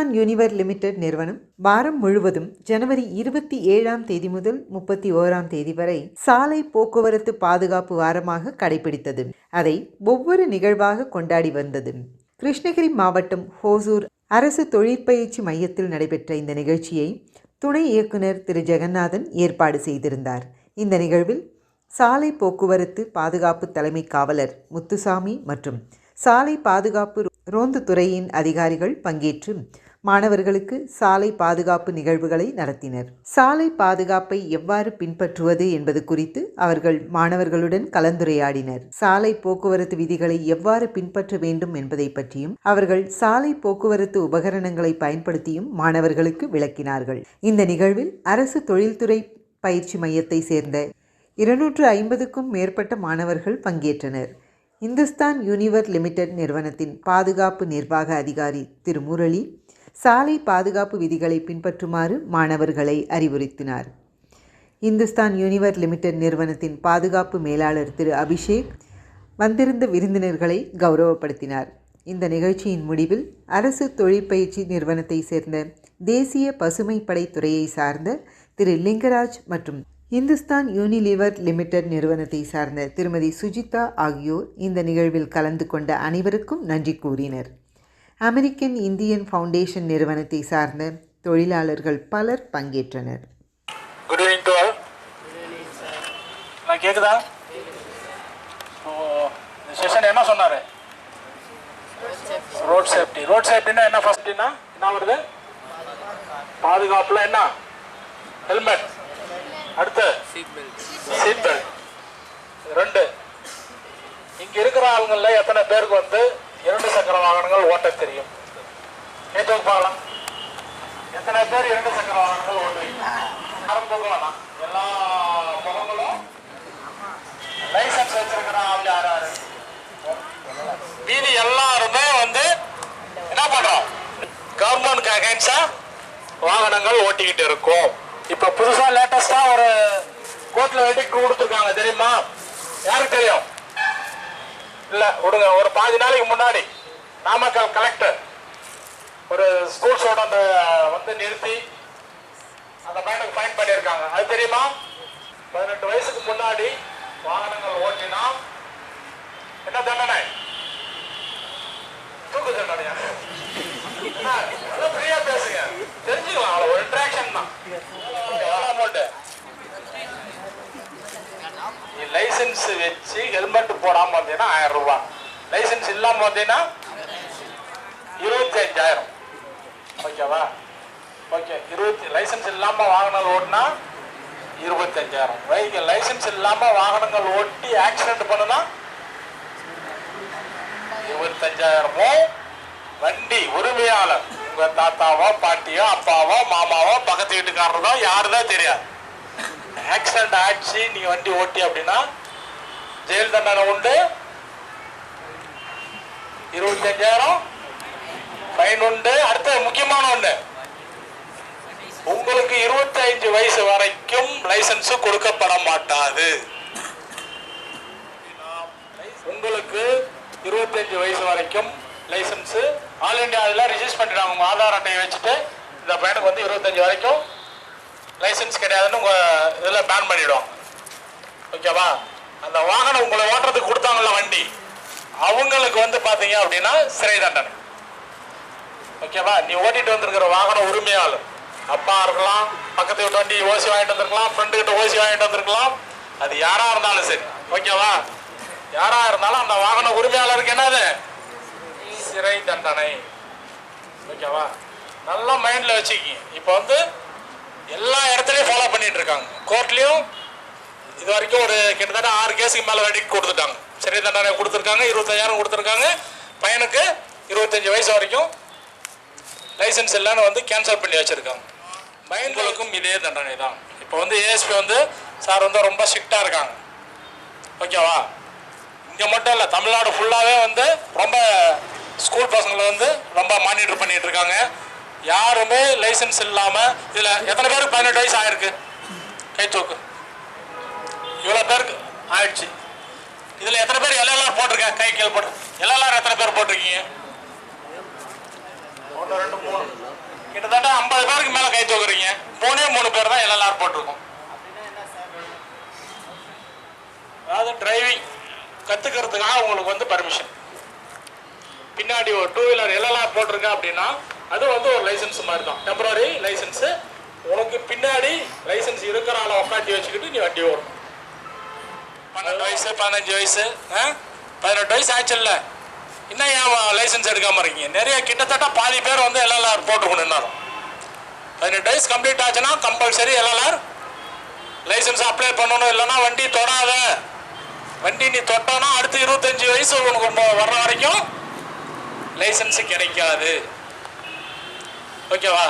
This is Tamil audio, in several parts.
இந்துஸ்தான் யூனிவர் லிமிடெட் நிறுவனம் வாரம் முழுவதும் ஜனவரி இருபத்தி ஏழாம் தேதி முதல் முப்பத்தி ஓராம் தேதி வரை சாலை போக்குவரத்து பாதுகாப்பு வாரமாக கடைபிடித்தது. அதை ஒவ்வொரு நிகழ்வாக கொண்டாடி வந்தது. கிருஷ்ணகிரி மாவட்டம் ஹோசூர் அரசு தொழிற்பயிற்சி மையத்தில் நடைபெற்ற இந்த நிகழ்ச்சியை துணை இயக்குனர் திரு. ஜெகநாதன் ஏற்பாடு செய்திருந்தார். இந்த நிகழ்வில் சாலை போக்குவரத்து பாதுகாப்பு தலைமை காவலர் முத்துசாமி மற்றும் சாலை பாதுகாப்பு ரோந்து துறையின் அதிகாரிகள் பங்கேற்று மாணவர்களுக்கு சாலை பாதுகாப்பு நிகழ்வுகளை நடத்தினர். சாலை பாதுகாப்பை எவ்வாறு பின்பற்றுவது என்பது குறித்து அவர்கள் மாணவர்களுடன் கலந்துரையாடினர். சாலை போக்குவரத்து விதிகளை எவ்வாறு பின்பற்ற வேண்டும் என்பதை பற்றியும் அவர்கள் சாலை போக்குவரத்து உபகரணங்களை பயன்படுத்தியும் மாணவர்களுக்கு விளக்கினார்கள். இந்த நிகழ்வில் அரசு தொழில்துறை பயிற்சி மையத்தை சேர்ந்த இருநூற்று ஐம்பதுக்கும் மேற்பட்ட மாணவர்கள் பங்கேற்றனர். இந்துஸ்தான் யூனிவர் லிமிடெட் நிறுவனத்தின் பாதுகாப்பு நிர்வாக அதிகாரி திரு முரளி சாலை பாதுகாப்பு விதிகளை பின்பற்றுமாறு மாணவர்களை அறிவுறுத்தினார். இந்துஸ்தான் யூனிவர் லிமிடெட் நிறுவனத்தின் பாதுகாப்பு மேலாளர் திரு அபிஷேக் வந்திருந்த விருந்தினர்களை கௌரவப்படுத்தினார். இந்த நிகழ்ச்சியின் முடிவில் அரசு தொழிற்பயிற்சி நிறுவனத்தை சேர்ந்த தேசிய பசுமைப்படை துறையை சார்ந்த திரு லிங்கராஜ் மற்றும் இந்துஸ்தான் யூனிலிவர் லிமிடெட் நிறுவனத்தை சார்ந்த திருமதி சுஜிதா ஆகியோர் இந்த நிகழ்வில் கலந்து கொண்ட அனைவருக்கும் நன்றி கூறினர். அமெரிக்கன் இந்தியன் ஃபவுண்டேஷன் நிறுவனத்தை சார்ந்த தொழிலாளர்கள் பலர் பங்கேற்றனர். குட் ஈவினிங் டு ஆல் நான் கேட்குதா ஸோ இந்த செஷன் என்ன சொன்னார்? ரோட் சேஃப்டி ரோட் சேஃப்டினா என்ன ஃபர்ஸ்ட்னா என்ன வருது? பாதுகாப்புல என்ன? ஹெல்மெட் அடுத்து? சீட் பெல்ட் ரெண்டு. இங்க இருக்கிற ஆளுங்கள்ல எத்தனை பேருக்கு வந்து இரண்டு சக்கர வாகனங்கள் ஓட்ட தெரியும். கேட்டு பார்க்கலாம் எத்தனை பேர் இரண்டு சக்கர வாகனங்கள் ஓட்டுவீங்க? யாரும் எல்லா முகங்களும் லைசன்ஸ் வச்சிருக்கிறான் ஆள் யார் மீதி எல்லாருமே வந்து என்ன பண்றோம்? கவர்மெண்ட் அகைன்ஸ்டா வாகனங்கள் ஓட்டிக்கிட்டு இருக்கோம். இப்ப புதுசா லேட்டஸ்டா ஒரு கோர்ட்ல வெடிக்கு கொடுத்துருக்காங்க தெரியுமா? யாருக்கு தெரியும்? இல்ல விடுங்க. ஒரு பாதி நாளைக்கு முன்னாடி நாமக்கல் கலெக்டர் ஒரு ஸ்கூல்ஸோட அந்த வந்து நிறுத்தி அந்த பையனுக்கு ஃபைன் பண்ணியிருக்காங்க. அது தெரியுமா? பதினெட்டு வயசுக்கு முன்னாடி வாகனங்கள் ஓட்டினா என்ன தண்டனை? தூக்கு தண்டனையா? என்ன ஃப்ரீயா பேசுங்க. தெரிஞ்சுக்கலாம். அவ்வளோ ஒரு இன்ட்ராக்ஷன் தான். அமௌண்ட்டு லைசன்ஸ் வச்சு ஹெல்மெட் போடாமல் வந்தீங்கன்னா ஆயிரம் ரூபாய் லைசன்ஸ் இல்லாமல் வந்தீங்கன்னா இருபத்தி அஞ்சாயிரம் ஓகேவா? ஓகே இருபத்தி லைசன்ஸ் இல்லாமல் வாகனங்கள் ஓட்டினா இருபத்தஞ்சாயிரம். வெஹிக்கிள் லைசன்ஸ் இல்லாமல் வாகனங்கள் ஓட்டி ஆக்சிடென்ட் பண்ணுனா இருபத்தஞ்சாயிரமும் வண்டி உரிமையாளர் உங்கள் தாத்தாவோ பாட்டியோ அப்பாவோ மாமாவோ பக்கத்து வீட்டுக்காரரோ யாருதான் தெரியாது. ஆக்சிடென்ட் ஆச்சு நீங்க வண்டி ஓட்டி அப்படின்னா ஜெயில் தண்டனை உண்டு. இருபத்தஞ்சாயிரம் ஃபைன் உண்டு. அடுத்த முக்கியமான ஒண்ணு. உங்களுக்கு 25 வயசு வரைக்கும் லைசன்ஸ் கொடுக்கப்பட மாட்டாது. உங்களுக்கு 25 வயசு வரைக்கும் லைசன்ஸ் ஆல் அதில் ரிஜிஸ்டர் பண்ணிட்டாங்க. உங்க ஆதார் அட்டையை வச்சுட்டு இந்த பையனுக்கு வந்து 25 வரைக்கும் லைசன்ஸ் கிடையாதுன்னு உங்கள் இதில் பேன் பண்ணிவிடும் ஓகேவா அந்த வாகனம் உங்களை ஓட்டுறதுக்கு கொடுத்தாங்கல்ல வண்டி. அவங்களுக்கு வந்து பார்த்தீங்க அப்படின்னா சிறை தண்டனை. ஓகேவா நீ ஓட்டிட்டு வந்திருக்கிற வாகன உரிமையாளர். அப்பா இருக்கலாம் பக்கத்து வீட்டு வண்டி ஓசி வாங்கிட்டு வந்திருக்கலாம் ஃப்ரெண்டு கிட்ட ஓசி வாங்கிட்டு வந்திருக்கலாம். அது யாராக இருந்தாலும் சரி. ஓகேவா யாராக இருந்தாலும் அந்த வாகன உரிமையாளருக்கு என்னது? சிறை தண்டனை. ஓகேவா நல்லா மைண்டில் வச்சுக்கிங்க. இப்போ வந்து எல்லா இடத்துலையும் ஃபாலோ பண்ணிட்டு இருக்காங்க கோர்ட்லயும் இது வரைக்கும் ஒரு கிட்டத்தட்ட ஆறு கேஸுக்கு மேல வெடிக்கு கொடுத்துட்டாங்க. சிறை தண்டனை கொடுத்துருக்காங்க இருபத்தஞ்சாயிரம் கொடுத்துருக்காங்க. பையனுக்கு இருபத்தஞ்சு வயசு வரைக்கும் லைசன்ஸ் இல்லைன்னு வந்து கேன்சல் பண்ணி வச்சிருக்காங்க. பயன்களுக்கும் இதே தண்டனை தான் இப்போ வந்து ஏஎஸ்பி வந்து சார் வந்து ரொம்ப ஸ்ட்ரிக்டாக இருக்காங்க. ஓகேவா? இங்கே மட்டும் இல்லை தமிழ்நாடு ஃபுல்லாகவே வந்து ரொம்ப ஸ்கூல் பசங்களை வந்து ரொம்ப மானிட்டர் பண்ணிட்டு இருக்காங்க. யாருமே லைசன்ஸ் இல்லாமல் இதில் எத்தனை பேருக்கு பதினெட்டு வயசு ஆயிருக்கு? கைத்தோக்கு இவ்வளோ பேருக்கு ஆயிடுச்சு. இதில் எத்தனை பேர் எல்எல்ஆர் போட்டிருக்கேன் கை கீழ் போட்டு. எல்எல்ஆர் எத்தனை பேர் போட்டிருக்கீங்க? ஒன்று ரெண்டு மூணு. கிட்டத்தட்ட ஐம்பது பேருக்கு மேல கை தூக்குறீங்க. மூணே மூணு பேர் தான் எல்எல்ஆர் போட்டிருக்கோம். அதாவது டிரைவிங் கத்துக்கிறதுக்காக உங்களுக்கு வந்து பர்மிஷன் பின்னாடி ஒரு டூ வீலர் எல்லாம் போட்டிருக்கேன் அப்படின்னா அது வந்து ஒரு லைசன்ஸ் மாதிரி தான் டெம்பரரி லைசன்ஸ் உனக்கு பின்னாடி லைசன்ஸ் இருக்கிற ஆளை உட்காந்து வச்சுக்கிட்டு நீ வண்டி ஓடும். பன்னெண்டு வயசு பதினஞ்சு வயசு ஆ? பதினெட்டு வயசு ஆச்சுல்ல? இன்னும் ஏன் லைசன்ஸ் எடுக்காம இருக்கீங்க? நிறைய கிட்டத்தட்ட பாதி பேர் வந்து எல்எல்ஆர் போட்டுக்கணும் பதினெட்டு வயசு கம்ப்ளீட் ஆச்சுன்னா கம்பல்சரி எல்எல்ஆர் லைசன்ஸ் அப்ளை பண்ணணும். இல்லைன்னா வண்டி தொடாத. வண்டி நீ தொட்டானா அடுத்து இருபத்தஞ்சு வயசு உனக்கு வர்ற வரைக்கும் லைசன்ஸ் கிடைக்காது. ஓகேவா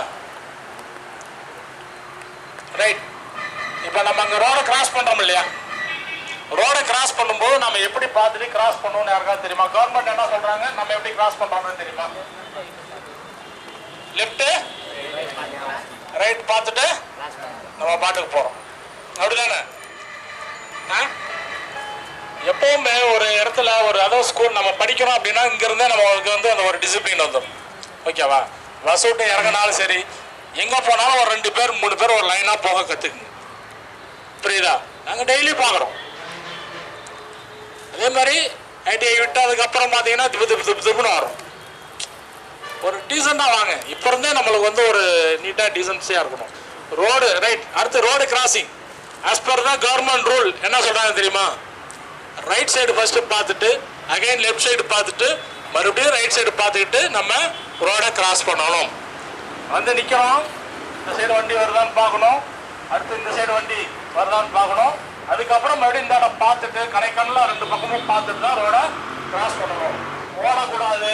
ரைட் இப்போ நம்ம அங்கே ரோடை கிராஸ் பண்ணுறோம் இல்லையா? ரோடை கிராஸ் பண்ணும்போது நம்ம எப்படி பார்த்துட்டு கிராஸ் பண்ணணும்னு யாருக்காவது தெரியுமா? கவர்மெண்ட் என்ன சொல்கிறாங்க நம்ம எப்படி கிராஸ் பண்ணுறோம்னு தெரியுமா? லெஃப்ட்டு ரைட் பார்த்துட்டு நம்ம பாட்டுக்கு போகிறோம் அப்படிதானே? ஆ? எப்பவுமே ஒரு இடத்துல ஒரு அதாவது ஸ்கூல் நம்ம படிக்கிறோம் அப்படின்னா இங்கேருந்தே நம்மளுக்கு நமக்கு வந்து அந்த ஒரு டிசிப்ளின் வந்துடும் ஓகேவா பஸ் விட்டு இறங்கினாலும் சரி எங்கே போனாலும் ஒரு ரெண்டு பேர் மூணு பேர் ஒரு லைனாக போக கற்றுக்குங்க புரியுதா? நாங்கள் டெய்லி பார்க்குறோம். அதே மாதிரி ஐடிஐ விட்டு அதுக்கப்புறம் பார்த்தீங்கன்னா திப்பு திப்பு திப்பு திப்புன்னு வரும். ஒரு டீசெண்டாக வாங்க. இப்போ இருந்தே நம்மளுக்கு வந்து ஒரு நீட்டாக டீசென்சியாக இருக்கணும். ரோடு ரைட் அடுத்து road crossing as per the government rule என்ன சொல்கிறாங்க தெரியுமா? ரைட் சைடு ஃபஸ்ட்டு பார்த்துட்டு அகைன் லெஃப்ட் சைடு பார்த்துட்டு மறுபடியும் ரைட் சைடு பார்த்துக்கிட்டு நம்ம ரோடை கிராஸ் பண்ணணும். வந்து நிற்கிறோம் இந்த சைடு வண்டி வருதான்னு பார்க்கணும். அடுத்து இந்த சைடு வண்டி வருதான்னு பார்க்கணும். அதுக்கப்புறம் மறுபடியும் இந்த இடம் பார்த்துட்டு கடைக்கண்ணில் ரெண்டு பக்கமும் பார்த்துட்டு தான் ரோடை கிராஸ் பண்ணணும். ஓடக்கூடாது.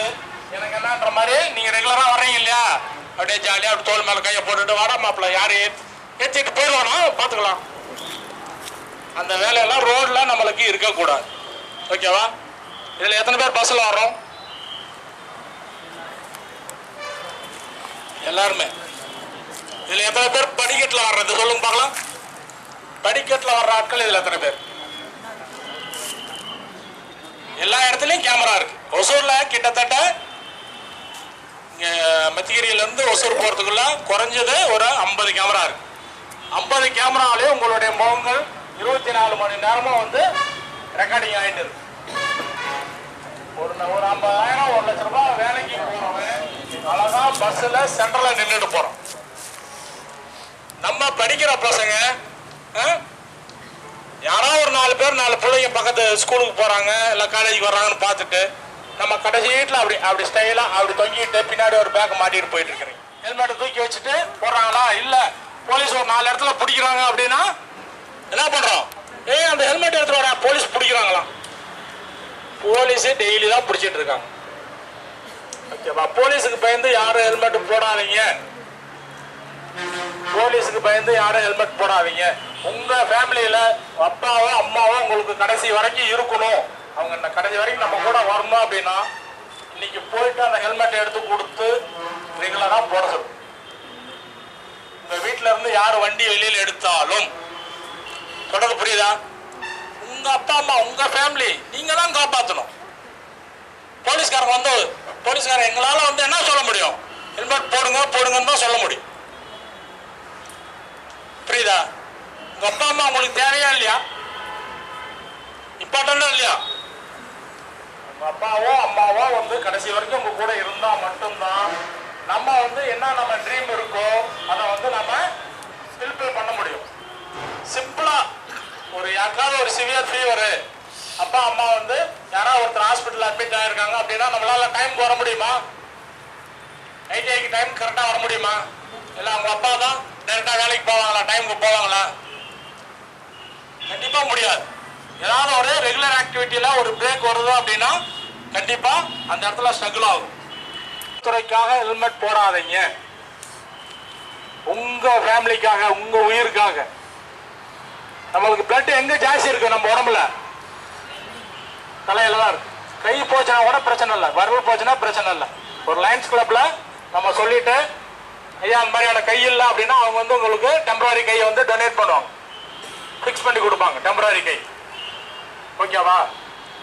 எனக்கு என்னன்ற மாதிரி நீங்கள் ரெகுலராக வர்றீங்க இல்லையா? அப்படியே ஜாலியாக அப்படி தோல் மேலே கையை போட்டுட்டு வாடா மாப்பிள்ள யார்? ஏற்றிட்டு போயிடுவானா? பார்த்துக்கலாம். அந்த வேலையெல்லாம் ரோடில் நம்மளுக்கு இருக்கக்கூடாது. ஓகேவா இதில் எத்தனை பேர் பஸ்ஸில் வர்றோம்? எல்லாருமே. இதுல எத்தனை பேர்? படிக்கட்டுல வர்றது சொல்லுங்க பார்க்கலாம். படிக்கட்டுல வர்ற ஆட்கள் இதுல எத்தனை பேர்? எல்லா இடத்துலயும் கேமரா இருக்கு. ஒசூர்ல கிட்டத்தட்ட இங்க மத்திகிரியில இருந்து ஒசூர் போறதுக்குள்ள குறைஞ்சது ஒரு ஐம்பது கேமரா இருக்கு. ஐம்பது கேமராவிலே உங்களுடைய முகங்கள் இருபத்தி நாலு மணி நேரமும் வந்து ரெக்கார்டிங் ஆயிட்டு இருக்கு. ஒரு ஒரு ஐம்பதாயிரம் ஒரு லட்சம் பஸ்ஸில் பஸ்ல நின்றுட்டு போறோம். நம்ம படிக்கிற பசங்க ஆ? யாரோ ஒரு நாலு பேர் நாலு பிள்ளைங்க பக்கத்து ஸ்கூலுக்கு போறாங்க இல்ல காலேஜுக்கு வர்றாங்கன்னு பார்த்துட்டு நம்ம கடைசி வீட்டில் அப்படி அப்படி ஸ்டைலாக அப்படி தொங்கிட்டு பின்னாடி ஒரு பேக் மாட்டிட்டு போயிட்டு இருக்கிறீங்க. ஹெல்மெட்டை தூக்கி வச்சுட்டு போடுறாங்களா இல்லை. போலீஸ் ஒரு நாலு இடத்துல பிடிக்கிறாங்க அப்படின்னா என்ன பண்ணுறோம் ஏய் அந்த ஹெல்மெட் எடுத்துகிட்டு வாடா. போலீஸ் பிடிக்கிறாங்களாம். போலீஸே டெய்லி தான் பிடிச்சிட்டு இருக்காங்க. ஓகேவா போலீஸுக்கு பயந்து யாரும் ஹெல்மெட் போடாதீங்க. போலீஸுக்கு பயந்து யாரும் ஹெல்மெட் போடாதீங்க. உங்க ஃபேமிலியில அப்பாவோ அம்மாவோ உங்களுக்கு கடைசி வரைக்கும் இருக்கணும். அவங்க இந்த கடைசி வரைக்கும் நம்ம கூட வரணும் அப்படின்னா இன்னைக்கு போயிட்டு அந்த ஹெல்மெட் எடுத்து கொடுத்து ரெகுலரா போட சொல்லும் உங்க வீட்ல இருந்து யார் வண்டி வெளியில் எடுத்தாலும் தொடர்பு புரியுதா? உங்க அப்பா அம்மா உங்க ஃபேமிலி நீங்க தான் காப்பாற்றணும் போலீஸ்காரங்க வந்து போலீஸ்காரங்க எங்களால் வந்து என்ன சொல்ல முடியும்? ஹெல்மெட் போடுங்க போடுங்கன்னு தான் சொல்ல முடியும். புரியுதா? உங்கள் அப்பா அம்மா உங்களுக்கு தேவையா இல்லையா? இம்பார்ட்டண்டா இல்லையா? உங்கள் அப்பாவோ அம்மாவோ வந்து கடைசி வரைக்கும் உங்கள் கூட இருந்தால் மட்டும்தான் நம்ம வந்து என்ன நம்ம ட்ரீம் இருக்கோ அதை வந்து நம்ம ஃபில்ஃபில் பண்ண முடியும். சிம்பிளாக ஒரு யாருக்காவது ஒரு சிவியர் ஃபீவரு அப்பா அம்மா வந்து யாராவது ஒருத்தர் ஹாஸ்பிட்டல் அட்மிட் ஆயிருக்காங்க அப்படின்னா நம்மளால டைம்க்கு வர முடியுமா? ஐடிஐக்கு டைம் கரெக்டாக வர முடியுமா? இல்லை அவங்க அப்பா தான் டேரெக்டாக வேலைக்கு போவாங்களா? டைமுக்கு போவாங்களா? கண்டிப்பாக முடியாது. ஏதாவது ஒரு ரெகுலர் ஆக்டிவிட்டியில ஒரு பிரேக் வருது அப்படின்னா கண்டிப்பாக அந்த இடத்துல ஸ்ட்ரகிள் ஆகும். துறைக்காக ஹெல்மெட் போடாதீங்க. உங்கள் ஃபேமிலிக்காக உங்கள் உயிருக்காக. நம்மளுக்கு பிளட் எங்கே ஜாஸ்தி இருக்கு நம்ம உடம்புல? தலையில தான் இருக்கு. கை போச்சுன்னா கூட பிரச்சனை இல்லை. வரவு போச்சுன்னா பிரச்சனை இல்லை. ஒரு லைன்ஸ் கிளப்ல நம்ம சொல்லிட்டு ஐயா அந்த மாதிரியான கை இல்லை அப்படின்னா அவங்க வந்து உங்களுக்கு டெம்பரரி கையை வந்து டொனேட் பண்ணுவாங்க. ஃபிக்ஸ் பண்ணி கொடுப்பாங்க டெம்பரரி கை. ஓகேவா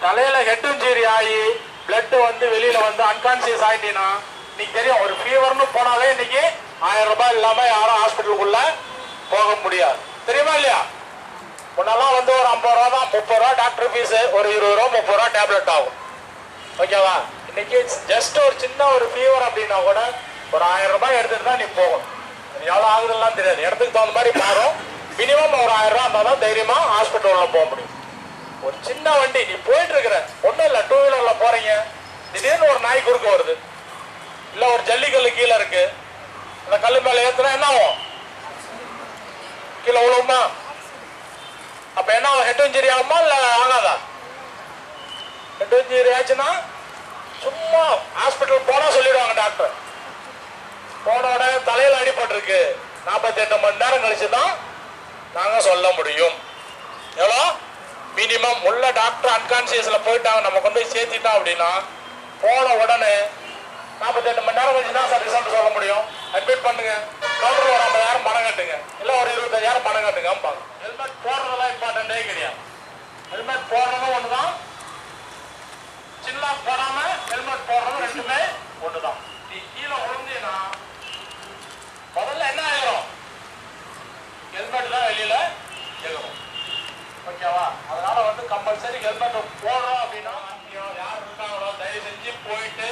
தலையில ஹெட் இன்ஜுரி ஆகி பிளட் வந்து வெளியில வந்து அன்கான்சியஸ் ஆயிட்டீங்கன்னா இன்னைக்கு தெரியும் ஒரு ஃபீவர்னு போனாலே இன்னைக்கு ஆயிரம் ரூபாய் இல்லாம யாரும் ஹாஸ்பிட்டலுக்குள்ள போக முடியாது. தெரியுமா இல்லையா? முன்னெல்லாம் வந்து ஒரு ஐம்பது ரூபா தான் முப்பது ரூபா டாக்டர் ஃபீஸு ஒரு இருபது ரூபா முப்பது ரூபா டேப்லெட் ஆகும். ஓகேவா? இன்னைக்கு ஜஸ்ட் ஒரு சின்ன ஒரு ஃபீவர் அப்படின்னா கூட ஒரு ஆயிரம் ரூபாய் எடுத்துட்டு தான் நீ போகணும். எவ்வளோ ஆகுதுலாம் தெரியாது. இடத்துக்கு தகுந்த மாதிரி மாறும். மினிமம் ஒரு ஆயிரம் ரூபா இருந்தால் தான் தைரியமா ஹாஸ்பிட்டலில் போக முடியும். ஒரு சின்ன வண்டி நீ போயிட்டு இருக்கிற ஒன்றும் இல்லை டூ வீலரில் போறீங்க. திடீர்னு ஒரு நாய் குறுக்க வருது. இல்லை ஒரு ஜல்லிக்கல்லு கீழே இருக்கு. அந்த கல்லு மேலே ஏற்றுனா என்ன ஆகும்? கீழே விழுவுமா அப்ப என்ன ஆகும் ஹெட் இன்ஜுரி ஆகுமா இல்லை ஆகாதா? ஹெட் இன்ஜுரி ஆச்சுன்னா சும்மா ஹாஸ்பிட்டல் போனா சொல்லிடுவாங்க டாக்டர் போன உடனே தலையில அடிபட்டிருக்கு. நாற்பத்தி எட்டு மணி நேரம் கழிச்சு தான் நாங்க சொல்ல முடியும். எவ்வளோ? மினிமம் உள்ள டாக்டர் அன்கான்சியஸ்ல போயிட்டாங்க. நம்ம கொண்டு போய் சேர்த்திட்டோம் அப்படின்னா போன உடனே நாற்பத்தெட்டு மணி நேரம் கழிச்சு தான் சார் ரிசல்ட் சொல்ல முடியும். அட்மிட் பண்ணுங்க. கவுண்டர் ஒரு ஐம்பதாயிரம் பணம் கட்டுங்க. இல்லை ஒரு இருபத்தஞ்சாயிரம் பணம் கட்டுங்க ஹெல்மெட் போடுறதெல்லாம் இம்பார்ட்டண்டே கிடையாது. ஹெல்மெட் போடுறதும் தான் சின்ன போடாம ஹெல்மெட் போடுறது ரெண்டுமே ஒன்று தான் நீ கீழே விழுந்தீங்கன்னா முதல்ல என்ன ஆகிரும் ஹெல்மெட் தான் வெளியில் எகரும் ஓகேவா? அதனால வந்து கம்பல்சரி ஹெல்மெட் போடுறோம் அப்படின்னா யார் இருக்காங்களோ தயவு செஞ்சு போயிட்டு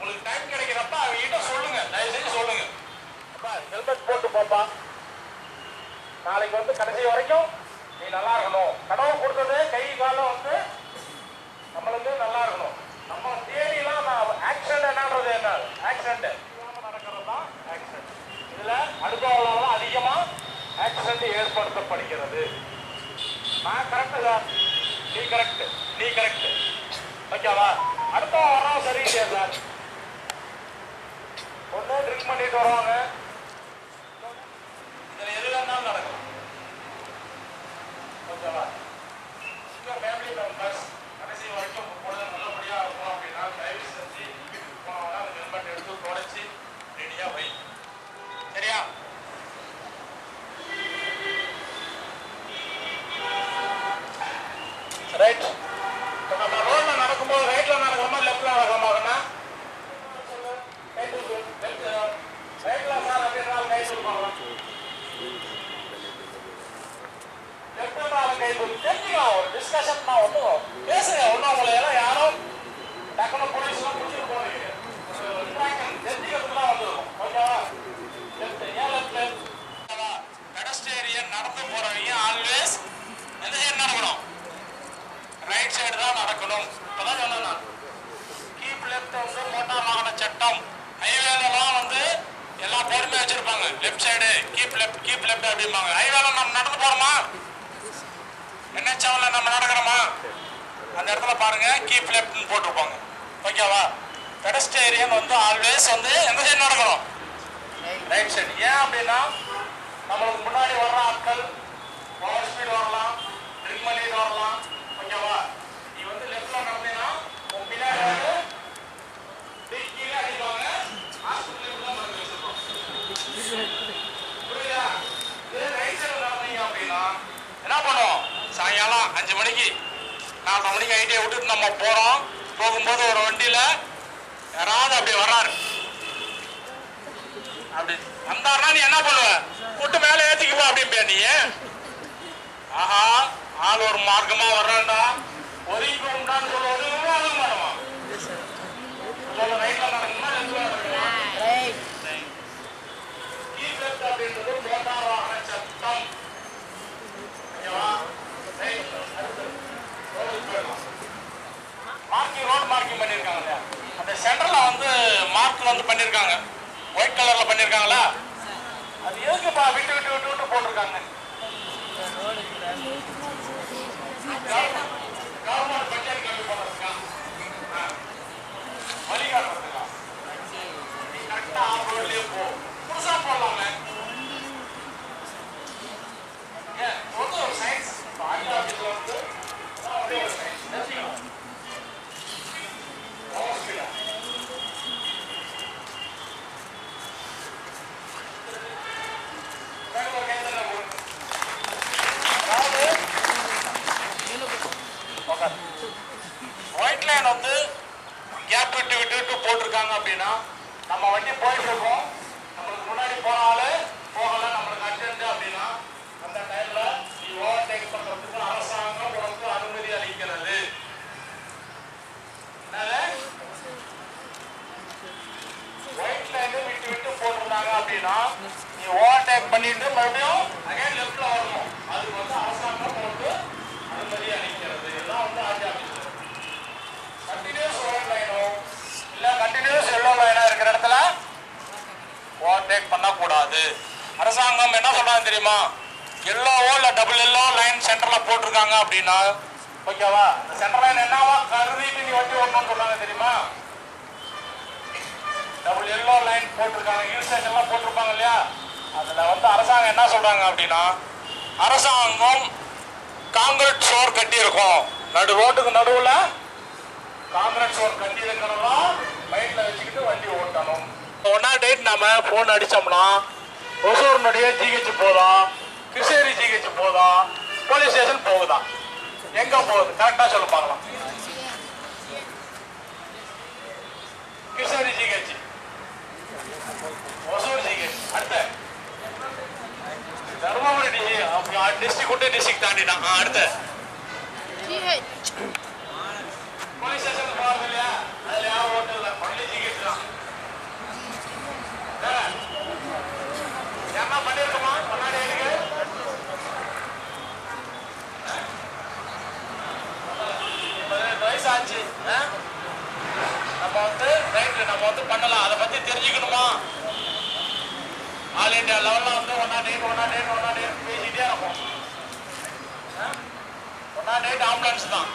உங்களுக்கு டைம் கிடைக்கிறப்ப அவங்க கிட்ட சொல்லுங்க. தயவு செஞ்சு சொல்லுங்க. அப்பா ஹெல்மெட் போட்டு போப்பா. நாளைக்கு வந்து கடைசி வரைக்கும் நீ நல்லா இருக்கணும். கடவுள் கொடுத்தது கை காலம் வந்து நம்மளுக்கு நல்லா இருக்கணும். நம்ம தேடிலாம் நான் ஆக்சிடென்ட் என்னன்றது என்ன? ஆக்சிடென்ட் நடக்கிறது தான் ஆக்சிடென்ட் இதுல அடுத்தவங்களால தான் அதிகமா ஆக்சிடென்ட் ஏற்படுத்தப்படுகிறது. நான் கரெக்ட் சார் நீ கரெக்ட் நீ கரெக்ட் ஓகேவா அடுத்தவன் வர்றவன் சரியில்லையா சார் ஒண்ணு ட்ரிங்க் பண்ணிட்டு வருவாங்க இதுல எது வேணாலும் நடக்கும் ஓகேவா உங்க ஃபேமிலி மெம்பர்ஸ் கடைசி வரைக்கும் உங்க பொழுது நல்லபடியா இருக்கணும் அப்படின்னா தயவு செஞ்சு வீட்டுக்கு போனவங்க அந்த ஹெல்மெட் எடுத்து தொடச்சி ரெடியா வை சரியா ரைட் நம்ம ரோட்ல நடக்கும்போது ரைட்ல நடக்கணுமா லெஃப்ட்ல நடக்கணுமா ரைட்ல சார் அப்படின்றால் கை சொல்லுவாங்க லெஃப்ட்னால கை தூக்கி தெரிஞ்சுக்கலாம் ஒரு டிஸ்கஷன் தான் ஒன்றும் பேசுங்க ஒன்றும் உங்களை எல்லாம் யாரும் டக்குனு போலீஸ்லாம் பிடிச்சிட்டு போறீங்க தெரிஞ்சுக்கிறதுக்கு தான் வந்துருக்கும் ஓகேவா லெஃப்ட் ஏன் லெஃப்ட் பெடஸ்டேரியன் நடந்து போறவங்க ஆல்வேஸ் எந்த சைடு நடக்கணும் ரைட் சைடு தான் நடக்கணும் இப்பதான் சொன்னேன் நான் கீப் லெஃப்ட் வந்து மோட்டார் வாகன சட்டம் ஹைவேலலாம் வந்து எல்லா பேருமே left side keep left keep left அப்படிம்பாங்க ஹைவேல நம்ம நடந்து போறோமா? என்ஹெச்எம்ல நம்ம நடக்கிறோமா? அந்த இடத்துல பாருங்க கீப் லெஃப்ட்னு போட்டிருப்பாங்க. ஓகேவா பெடஸ்டேரியன் வந்து ஆல்வேஸ் வந்து எந்த சைடு நடக்கணும்? ரைட் சைடு ஏன் அப்படின்னா நம்மளுக்கு முன்னாடி வர்ற ஆட்கள் ஓவர் ஸ்பீடு வரலாம் ட்ரிங்க் பண்ணிட்டு வரலாம் ஓகேவா நீ வந்து லெஃப்ட்ல நடந்தீங்கன்னா உன் பின்னாடி வந்து டேய், கீழே அடிப்பாங்க ஹாஸ்பிட்டலுக்கு தான் மருந்து வச்சிருக்கோம் புரியுதா இதே ரைட் சைடு நடந்தீங்க அப்படின்னா என்ன பண்ணுவோம் சாயங்காலம் அஞ்சு மணிக்கு நாலரை மணிக்கு ஐடியா விட்டுட்டு நம்ம போறோம். போகும்போது ஒரு வண்டியில யாராவது அப்படி வர்றாரு. அப்படி வந்தாருன்னா நீ என்ன பண்ணுவ? விட்டு மேலே ஏத்திக்குவா அப்படிம்பியா நீ. ஆஹா ஆள் ஒரு மார்க்கமா வர்றான்டா. ஒதுங்கி உண்டான்னு சொல்ல ஒதுங்க ஒதுங்க மாட்டோமா சொல்ல ரைட்ல நடக்கணுமா லெஃப்ட்ல நடக்கணுமா கீப் லெஃப்ட் அப்படின்றது மோட்டார் வாகன சட்டம் ஓகேவா ரைட் அடுத்து ரோடுக்கு போயிடலாம் மார்க்கிங் ரோட் மார்க்கிங் பண்ணியிருக்காங்க இல்லையா அந்த சென்டரில் வந்து மார்க் வந்து பண்ணியிருக்காங்க. ஒயிட் கலரில் பண்ணியிருக்காங்களா? அது எதுக்குப்பா விட்டு விட்டு விட்டு விட்டு போட்டிருக்காங்க? கவர்மெண்ட் பட்ஜெட் கம்மி பண்ணுறதுக்கா வழிகாட்டுறதுக்கா நீ கரெக்டாக ரோட்லேயே போ. புதுசாக போடலாமே. ஏன் வந்து ஒரு சயின்ஸ் ஆஃபீஸில் வந்து அப்படியே ஒரு சயின்ஸ் தெரிஞ்சுக்கணும் ஓவர் ஸ்பீடா வேணும் கை தட்டை போடுங்க. அதாவது உட்காரு. ஒயிட் லைன் வந்து கேப் விட்டு விட்டு விட்டு போட்டிருக்காங்க அப்படின்னா நம்ம வண்டி போயிட்டு இருக்கோம் நம்மளுக்கு போனாலே போகல நம்மளுக்கு அர்ஜென்ட் அப்படின்னா அந்த டைம்ல நீ ஓவர்டேக் பண்றதுக்கு அரசாங்கம் உனக்கு அனுமதி அளிக்கிறது என்னது ஒயிட் லைன் விட்டு விட்டு போட்டிருந்தாங்க அப்படின்னா நீ ஓவர்டேக் பண்ணிட்டு மறுபடியும் அகைன் லெஃப்ட்ல வரணும் அதுக்கு வந்து அரசாங்கம் உனக்கு அனுமதி அளிக்கிறது எல்லாம் வந்து ஆர்டி ஆஃபீஸர் கண்டினியூஸ் ஒயிட் லைனோ இல்ல கண்டினியூஸ் எல்லோ லைனா இருக்கிற இடத்துல ஓவர்டேக் பண்ணக்கூடாது அரசாங்கம் என்ன சொல்றாங்க தெரியுமா? எல்லோவோ இல்ல டபுள் எல்லோ லைன் சென்டர்ல போட்டிருக்காங்க அப்படின்னா ஓகேவா? சென்டர் லைன் என்னவா கருதிட்டு நீ வண்டி ஓட்டணும்னு சொல்றாங்க தெரியுமா? டபுள் எல்லோ லைன் போட்டிருக்காங்க. ஹில் ஸ்டேஷன்லாம் போட்டிருப்பாங்க இல்லையா? அதுல வந்து அரசாங்கம் என்ன சொல்றாங்க அப்படின்னா அரசாங்கம் காங்கிரீட் சோர் கட்டி இருக்கும் நடு ரோட்டுக்கு நடுவுல காங்கிரீட் சோர் கட்டி இருக்கிறதெல்லாம் மைண்ட்ல வச்சுக்கிட்டு வண்டி ஓட்டணும். ஒன்னா டேட் நாம போன் அடிச்சோம்னா ஒசூர்னுடைய ஜிஹெச் போதும் கிருஷ்ணகிரி ஜிஹெச் போதும் போலீஸ் ஸ்டேஷன் போகுதா எங்க போகுது? கரெக்டா சொல்ல பார்க்கலாம். Krishnagiri G H Hosur G H அடுத்த. தருமபுரி டிஸ்ட்ரிக்ட் விட்டு டிஸ்ட்ரிக்ட் தாண்டிட்டான். ஆ, அடுத்த போலீஸ் ஸ்டேஷன் போறது இல்லையா அதுல யாரும் ஓட்டு இல்லை ஒன்லி ஜிஹெச் தான் வேற? யாருன்னா பண்ணிருக்கோமா முன்னாடி இருக்கு பதினெட்டு வயசு ஆச்சு ஆ? நம்ம வந்து ரைட்டு நம்ம வந்து பண்ணலாம் அதை பத்தி தெரிஞ்சுக்கணுமா ஆல் இந்தியா லெவல்ல வந்து ஒன்னா டேட் ஒன்னா டேட் ஒன்னா டேட் பேசிட்டே இருக்கும் ஒன்னா டேட் ஆம்புலன்ஸ் தான்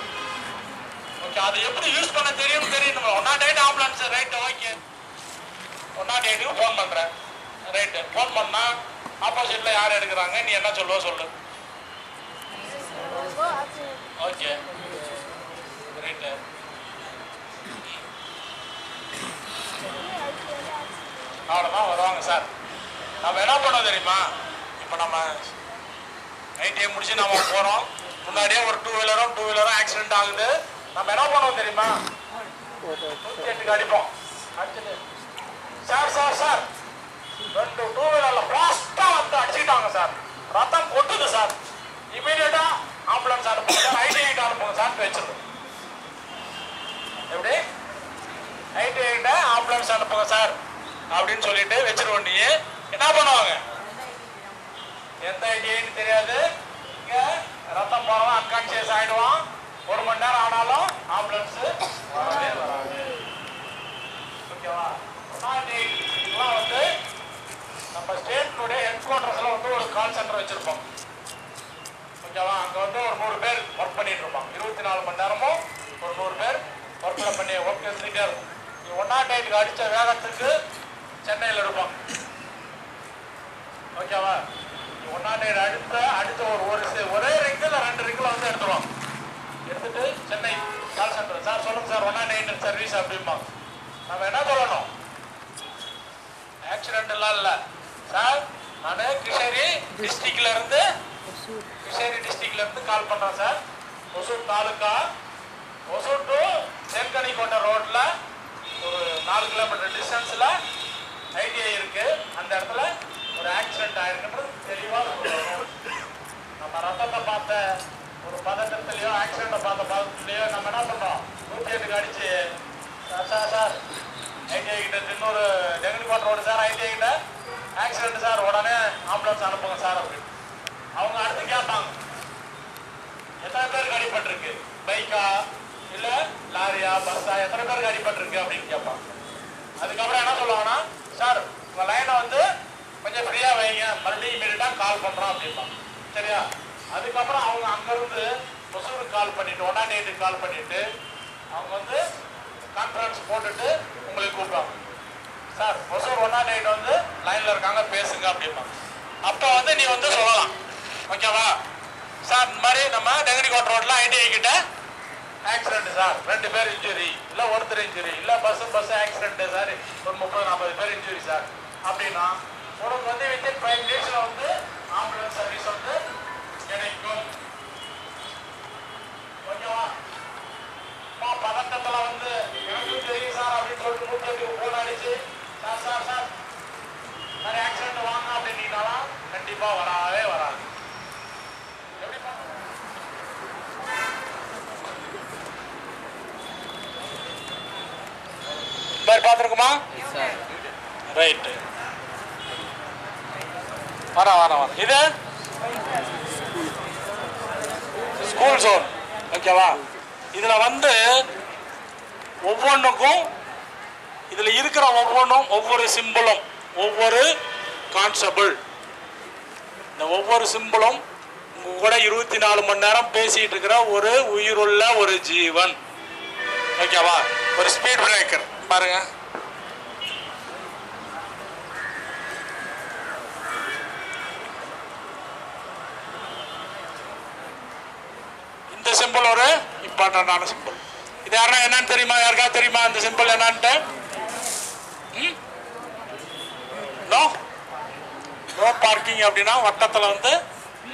ஓகே அது எப்படி யூஸ் பண்ண தெரியும் தெரியணும் ஒன்னா டேட் ஆம்புலன்ஸ் ரைட் ஓகே ஒன்னா டேட்டுக்கு ஃபோன் பண்றேன் ரைட்டு ஃபோன் பண்ணா ஆப்போசிட்ல யார் எடுக்கிறாங்க நீ என்ன சொல்லுவ சொல்லு ஓகே ரைட்டு அவ்வளோதான் வருவாங்க சார் நம்ம என்ன பண்ணோம் தெரியுமா? இப்போ நம்ம ஐடிஐ முடிச்சு நம்ம போகிறோம் முன்னாடியே ஒரு டூ வீலரும் டூ வீலரும் ஆக்சிடென்ட் ஆகுது. நம்ம என்ன பண்ணுவோம் தெரியுமா? நூற்றி எட்டுக்கு அடிப்போம். அடிச்சுட்டு. Sir sir sir. ரெண்டு டூ வீலரில் ஃபாஸ்ட்டாக வந்து அடிச்சுக்கிட்டாங்க சார். ரத்தம் கொட்டுது சார். இமீடியட்டாக ஆம்புலன்ஸ் அனுப்புங்க சார். ஐடிஐ அனுப்புங்க சார். வச்சிருக்கோம் எப்படி? ஐடிஐட்ட ஆம்புலன்ஸ் அனுப்புங்க சார். அப்படின்னு சொல்லிட்டு வச்சிருவோம் நீ என்ன பண்ணுவாங்க? எந்த ஐடிஐன்னு தெரியாது. இங்க ரத்தம் போறவன் அன்கான்சியஸ் ஆயிடுவான். ஒரு மணி நேரம் ஆனாலும் ஆம்புலன்ஸ் வரவே வராது. ஓகேவா? இதெல்லாம் வந்து நம்ம ஸ்டேட்னுடைய ஹெட் குவார்டர்ஸ்ல வந்து ஒரு கால் சென்டர் வச்சிருப்போம். ஓகேவா? அங்க வந்து ஒரு நூறு பேர் ஒர்க் பண்ணிட்டு இருப்பாங்க. இருபத்தி நாலு மணி நேரமும் ஒரு நூறு பேர் ஒர்க் பண்ணி ஒர்க் எடுத்துக்கிட்டே இருக்கும். நீ ஒன்னா டைட்டுக்கு அடிச்ச வேகத்துக்கு சென்னையில் இருப்பான் ஓகேவா? நீ ஒன்னா அடுத்த அடுத்த ஒரு ஒரு ஒரே ரிங்கில் ரெண்டு ரிங்கில் வந்து எடுத்துருவோம். எடுத்துட்டு சென்னை கால் சென்டர் சார் சொல்லுங்க சார் ஒன்னா நைன் சர்வீஸ் அப்படிம்பா நம்ம என்ன சொல்லணும்? ஆக்சிடென்ட் எல்லாம் இல்லை. சார் நான் கிருஷ்ணகிரி டிஸ்ட்ரிக்ட்ல இருந்து கிருஷ்ணகிரி டிஸ்ட்ரிக்ட்ல இருந்து கால் பண்றேன் சார். ஒசூர் தாலுக்கா ஒசூர் டு தேன்கனிக்கோட்டை ரோட்ல ஒரு நாலு கிலோமீட்டர் டிஸ்டன்ஸ்ல ஐடிஐ இருக்கு. அந்த இடத்துல ஒரு ஆக்சிடென்ட் ஆயிருக்குன்றது தெளிவாக நம்ம ரத்தத்தை பார்த்த ஒரு பதட்டத்துலையோ ஆக்சிடென்ட்டை பார்த்த பதத்துலையோ நம்ம என்ன பண்ணுறோம் நூற்றி எட்டுக்கு அடிச்சு சார் சார் ஐடிஐ கிட்ட இன்னொரு டெங்கனிக்கோட்டை ரோடு சார் ஐடிஐ கிட்ட ஆக்சிடென்ட் சார் உடனே ஆம்புலன்ஸ் அனுப்புங்க சார் அப்படின்னு. அவங்க அடுத்து கேட்பாங்க எத்தனை பேருக்கு அடிபட்டிருக்கு? பைக்கா? இல்ல லாரியா? பஸ்ஸா? எத்தனை பேருக்கு அடிபட்டிருக்கு? அப்படின்னு கேட்பான் அதுக்கப்புறம் என்ன சொல்லுவாங்கன்னா சார் உங்க லைனை வந்து கொஞ்சம் ஃப்ரீயா வைங்க. மறுபடியும் இமீடியட்டா கால் பண்றோம் அப்படிம்பான் சரியா? அதுக்கப்புறம் அவங்க அங்கேருந்து ஒசூருக்கு கால் பண்ணிட்டு ஒன்னா கால் பண்ணிட்டு அவங்க வந்து கான்ஃபரன்ஸ் போட்டுட்டு உங்களுக்கு கூப்பிடுவாங்க. சார் ஒசூர் ஒன்னா டேட் வந்து லைன்ல இருக்காங்க பேசுங்க அப்படிம்பாங்க. அப்போ வந்து நீ வந்து சொல்லலாம். ஓகேவா சார் இந்த மாதிரி நம்ம டெங்கனிகோட் ரோட்ல ஐடிஐ கிட்ட ஆக்சிடென்ட் சார். ரெண்டு பேர் இன்ஜுரி இல்ல ஒருத்தர் இன்ஜுரி இல்ல பஸ் பஸ் ஆக்சிடென்ட் சார். ஒரு முப்பது நாற்பது பேர் இன்ஜுரி சார். அப்படின்னா உனக்கு வந்து வித்தின் ஃபைவ் டேஸில் வந்து ஆம்புலன்ஸ் சர்வீஸ் வந்து கிடைக்கும் ஓகேவா பதட்டத்தில் வந்து எனக்கும் தெரியும் சார் அப்படின்னு சொல்லிட்டு நூற்றி எட்டுக்கு ஃபோன் அடிச்சு sir sir sir sir accident வாங்க அப்படின்னாலாம் கண்டிப்பாக வராவே வராது. எப்படி பண்ணுவோம் பார்த்துருக்குமா? வரேன் வரேன் வரேன் இது? ஸ்கூல் ஜோன் ஓகேவா இதில் வந்து ஒவ்வொன்றுக்கும் இதில் இருக்கிற ஒவ்வொன்றும் ஒவ்வொரு சிம்பிளும் ஒவ்வொரு கான்ஸ்டபிள் இந்த ஒவ்வொரு சிம்பிளும் உங்க கூட இருபத்தி நாலு மணி நேரம் பேசிட்டு இருக்கிற ஒரு உயிருள்ள ஒரு ஜீவன். ஓகேவா ஒரு ஸ்பீட் பிரேக்கர் பாருங்க இந்த சிம்பிள் ஒரு இம்பார்ட்டண்டான சிம்பிள் இது யாருன்னா என்னன்னு தெரியுமா? யாருக்கா தெரியுமா அந்த சிம்பிள் என்னன்ட்டு? நோ நோ பார்க்கிங் அப்படின்னா வட்டத்தில் வந்து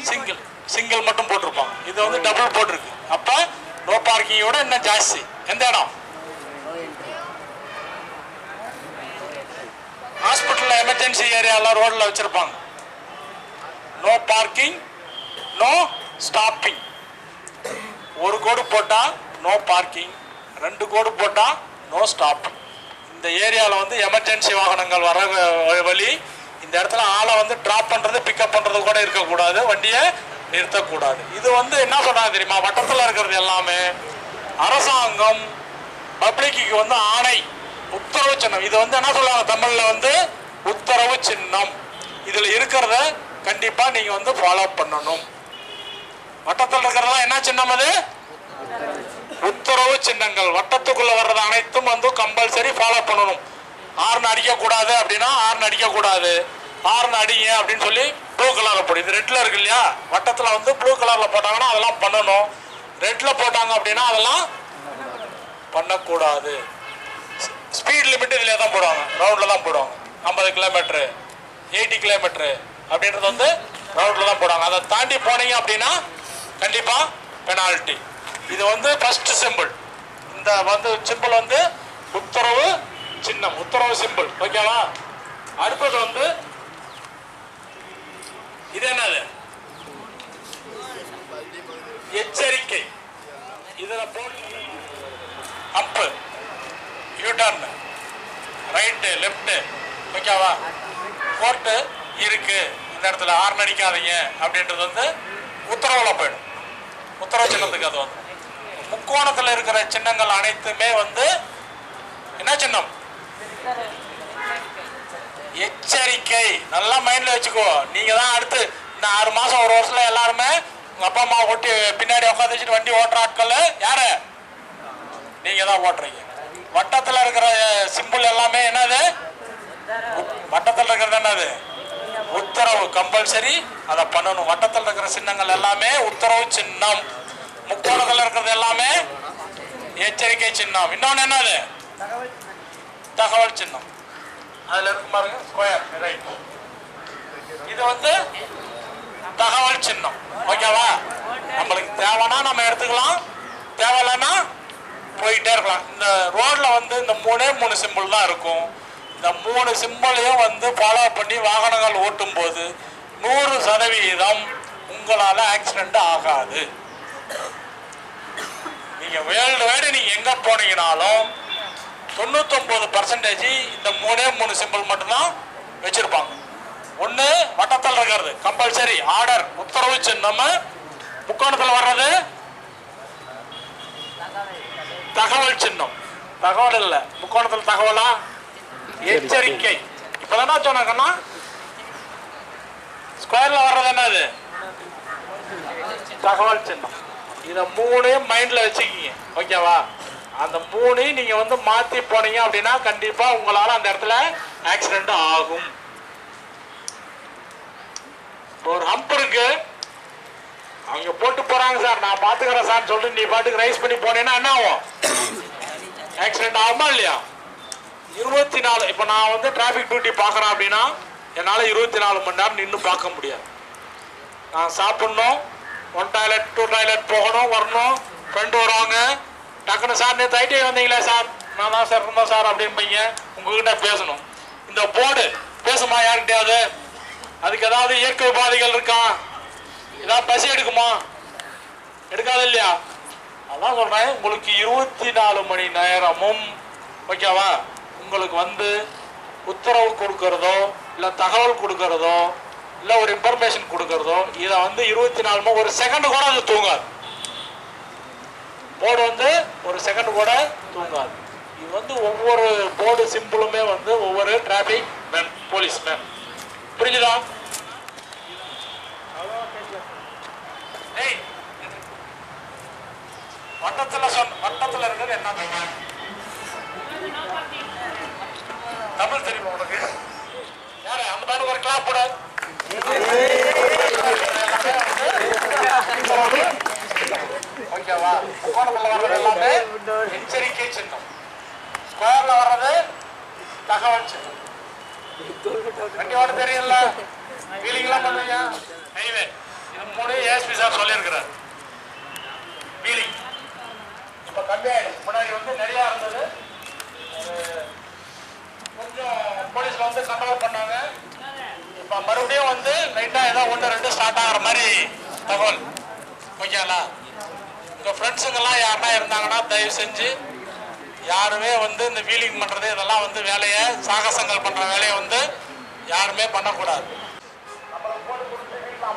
சிங்கிள் சிங்கிள் மட்டும் போட்டிருப்பாங்க. இது வந்து டபுள் போட்டிருக்கு. அப்போ நோ பார்க்கிங்கோட இன்னும் ஜாஸ்தி. எந்த இடம்? ஹாஸ்பிட்டலில் எமர்ஜென்சி ஏரியாவில் ரோட்டில் வச்சுருப்பாங்க. நோ பார்க்கிங் நோ ஸ்டாப் ஒரு கோடு போட்டால் நோ பார்க்கிங் ரெண்டு கோடு போட்டால் நோ ஸ்டாப் இந்த ஏரியாவில் வந்து எமர்ஜென்சி வாகனங்கள் வர வ- வழி இந்த இடத்துல ஆளை வந்து ட்ராப் பண்ணுறது பிக்கப் பண்ணுறது கூட இருக்கக்கூடாது வண்டியை நிறுத்தக்கூடாது. இது வந்து என்ன சொல்கிறாங்க தெரியுமா? வட்டத்தில் இருக்கிறது எல்லாமே அரசாங்கம் பப்ளிக்கு வந்து ஆணை உத்தரவு சின்னம். இது வந்து என்ன சொல்லுவாங்க? தமிழில் வந்து உத்தரவு சின்னம். இதில் இருக்கிறத கண்டிப்பாக நீங்கள் வந்து ஃபாலோ பண்ணணும். வட்டத்தில் இருக்கிறதெல்லாம் என்ன சின்னம் அது? உத்தரவு சின்னங்கள். வட்டத்துக்குள்ள வர்றது அனைத்தும் வந்து கம்பல்சரி ஃபாலோ பண்ணணும். ஹார்ன் அடிக்க கூடாது அப்படின்னா ஹார்ன் அடிக்க கூடாது ஹார்ன் அடிங்க அப்படின்னு சொல்லி ப்ளூ கலரில் போடு. இது ரெட்டில் இருக்கு இல்லையா? வட்டத்தில் வந்து ப்ளூ கலரில் போட்டாங்கன்னா அதெல்லாம் பண்ணணும். ரெட்டில் போட்டாங்க அப்படின்னா அதெல்லாம் பண்ணக்கூடாது. ஸ்பீட் லிமிட் இதில் தான் போடுவாங்க. ரவுண்டில் தான் போடுவாங்க. ஐம்பது கிலோமீட்ரு எயிட்டி கிலோமீட்ரு அப்படின்றது வந்து ரவுண்டில் தான் போடுவாங்க. அதை தாண்டி போனீங்க அப்படின்னா கண்டிப்பா பெனால்ட்டி இது வந்து ஃபர்ஸ்ட் சிம்பிள் இந்த வந்து சிம்பிள் வந்து உத்தரவு சின்னம். உத்தரவு சிம்பிள் ஓகேவா அடுத்தது வந்து இது என்னது? எச்சரிக்கை. இதுல போட்டு அப்பு யூட்டர்ன் ரைட்டு லெஃப்ட்டு ஓகேவா கோர்ட்டு இருக்கு. இந்த இடத்துல ஆர்ன் அடிக்காதீங்க. அப்படின்றது வந்து உத்தரவுல போயிடும். உத்தரவு சின்னத்துக்கு அது வந்து. முக்கோணத்தில் இருக்கிற சின்னங்கள் அனைத்துமே வந்து என்ன சின்னம்? எச்சரிக்கை. நல்லா மைண்ட்ல வச்சுக்கோ. நீங்க தான் அடுத்து இந்த ஆறு மாசம் ஒரு வருஷத்துல எல்லாருமே உங்க அப்பா அம்மா ஓட்டி பின்னாடி உட்காந்து வச்சுட்டு வண்டி ஓட்டுற ஆட்கள் யாரு? நீங்க தான் ஓட்டுறீங்க. வட்டத்தில் இருக்கிற சிம்பிள் எல்லாமே என்னது? வட்டத்தில் இருக்கிறது என்னது? உத்தரவு கம்பல்சரி அதை பண்ணணும். வட்டத்தில் இருக்கிற சின்னங்கள் எல்லாமே உத்தரவு சின்னம். முக்கோணத்தில் இருக்கிறது எல்லாமே எச்சரிக்கை சின்னம். இன்னொன்று என்னது? தகவல் சின்னம். அதில் இருக்கும் பாருங்க ஸ்கொயர் ரைட் இது வந்து தகவல் சின்னம். ஓகேவா? நம்மளுக்கு தேவைன்னா நம்ம எடுத்துக்கலாம். தேவையில்லைன்னா போயிட்டே இருக்கலாம். இந்த ரோட்ல வந்து இந்த மூணே மூணு சிம்பிள் தான் இருக்கும். இந்த மூணு சிம்பிளையும் வந்து ஃபாலோ பண்ணி வாகனங்கள் ஓட்டும் போது நூறு சதவிகிதம் உங்களால் ஆக்சிடெண்ட் ஆகாது. நீங்கள் வேர்ல்டு வைடு நீங்கள் எங்கே போனீங்கனாலும் தொண்ணூத்தொம்பது பர்சன்டேஜ் இந்த மூணே மூணு சிம்பிள் மட்டும்தான் வச்சுருப்பாங்க. ஒன்று வட்டத்தில் இருக்கிறது கம்பல்சரி ஆர்டர் உத்தரவு சின்னம் முக்கோணத்தில் வர்றது தகவல் சின்னம். தகவல் இல்லை முக்கோணத்தில் தகவலா? எச்சரிக்கை. இப்பதானே சொன்னாங்கன்னா ஸ்கொயர்ல வர்றது என்னது? தகவல் சின்னம். இதை மூணையும் மைண்ட்ல வச்சுக்கிங்க. ஓகேவா அந்த மூணையும் நீங்க வந்து மாத்தி போனீங்க அப்படின்னா கண்டிப்பா உங்களால அந்த இடத்துல ஆக்சிடென்ட் ஆகும். ஒரு ஹம்ப் இருக்கு. அவங்க போட்டு போறாங்க சார் நான் பாத்துக்கிறேன் சார் சொல்லிட்டு நீ பாட்டுக்கு ரைஸ் பண்ணி போனேன்னா என்ன ஆகும்? ஆக்சிடென்ட் ஆகுமா இல்லையா? இருபத்தி நாலு இப்போ நான் வந்து டிராஃபிக் டியூட்டி பார்க்குறேன் அப்படின்னா என்னால் இருபத்தி நாலு மணி நேரம் நின்று பார்க்க முடியாது. நான் சாப்பிட்ணும் ஒன் டாய்லெட் டூ டாய்லெட் போகணும் வரணும் ஃப்ரெண்டு வருவாங்க. டக்குன்னு சார் நேற்று ஐடிஐ வந்தீங்களே சார்? நான் தான் சார் இருந்தோம் சார் அப்படிம்பீங்க. உங்ககிட்ட பேசணும். இந்த போர்டு பேசுமா யார்கிட்டயாவது? அதுக்கு ஏதாவது இயற்கை உபாதைகள் இருக்கா? ஏதாவது பசி எடுக்குமா? எடுக்காது இல்லையா? அதான் சொல்கிறேன் உங்களுக்கு இருபத்தி நாலு மணி நேரமும் ஓகேவா உங்களுக்கு வந்து உத்தரவு கொடுக்கறதோ இல்லை தகவல் கொடுக்கறதோ இல்லை ஒரு இன்ஃபர்மேஷன் கொடுக்கறதோ இதை வந்து இருபத்தி நாலு மணி ஒரு செகண்ட் கூட அது தூங்காது. போர்டு வந்து ஒரு செகண்ட் கூட தூங்காது. இது வந்து ஒவ்வொரு போர்டு சிம்பிளுமே வந்து ஒவ்வொரு டிராபிக் மேன் போலீஸ் மேன் புரிஞ்சுதா? வட்டத்தில் சொன்ன வட்டத்தில் இருக்கிறது என்ன தமிழ் தெரியுமா உனக்கு? யாரு அந்த மாதிரி ஒரு கிளாப் போட. ஓகேவா கோணத்துல வர்றது எல்லாமே எச்சரிக்கை சின்னம். ஸ்கொயர்ல வர்றது தகவல் சின்னம். வண்டியோட தெரியல வீலிங்லாம் பண்ணுவீங்க ஹைவே இது மூணு ஏஎஸ்பி சார் சொல்லியிருக்கிறார். வீலிங் இப்போ கம்மியாயிடுச்சு. முன்னாடி வந்து நிறையா இருந்தது. அது கொஞ்சம் போலீஸ்ல வந்து கண்ட்ரோல் பண்ணாங்க. இப்போ மறுபடியும் வந்து லைட்டாக ஏதோ ஒன்று ரெண்டு ஸ்டார்ட் ஆகிற மாதிரி தகவல். ஓகேங்களா உங்கள் ஃப்ரெண்ட்ஸுங்கெல்லாம் யாருன்னா இருந்தாங்கன்னா தயவு செஞ்சு யாருமே வந்து இந்த வீலிங் பண்ணுறது இதெல்லாம் வந்து வேலையை சாகசங்கள் பண்ணுற வேலையை வந்து யாருமே பண்ணக்கூடாது. அப்புறம் போட்டு கொடுத்து வீட்டில்